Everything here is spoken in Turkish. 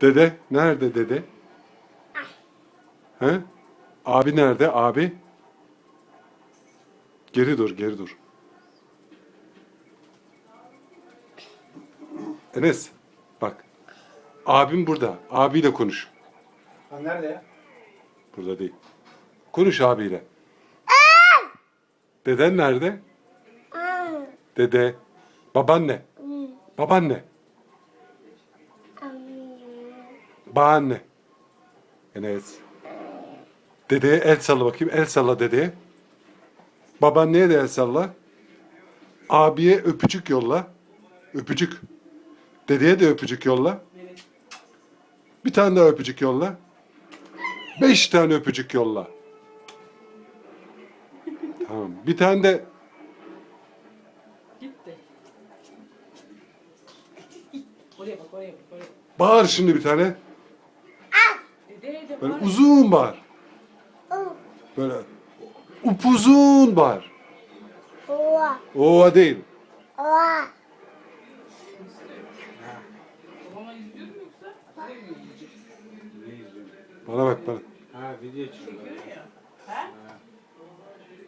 Dede nerede dede? He? Abi nerede abi? Geri dur geri dur. Enes bak. Abim burada. Abiyle konuş. Ha nerede ya? Burada değil. Konuş abiyle. Deden nerede? Dede. Babaanne. Babaanne. Babaanne. Enes. Dedeye el salla bakayım. El salla dedeye. Babaanneye de el salla. Abiye öpücük yolla. Öpücük. Dedeye de öpücük yolla. Bir tane daha öpücük yolla. Beş tane öpücük yolla. Tamam. Bir tane de Gitti. Oraya bak, oraya bak, oraya bak. bağır şimdi bir tane. Böyle var. uzun bağır. Böyle upuzun bağır. Değil. Yoksa? Oraya mı izleyecek? Bana bak bana. Ha video çıkıyor. Görüyor ya.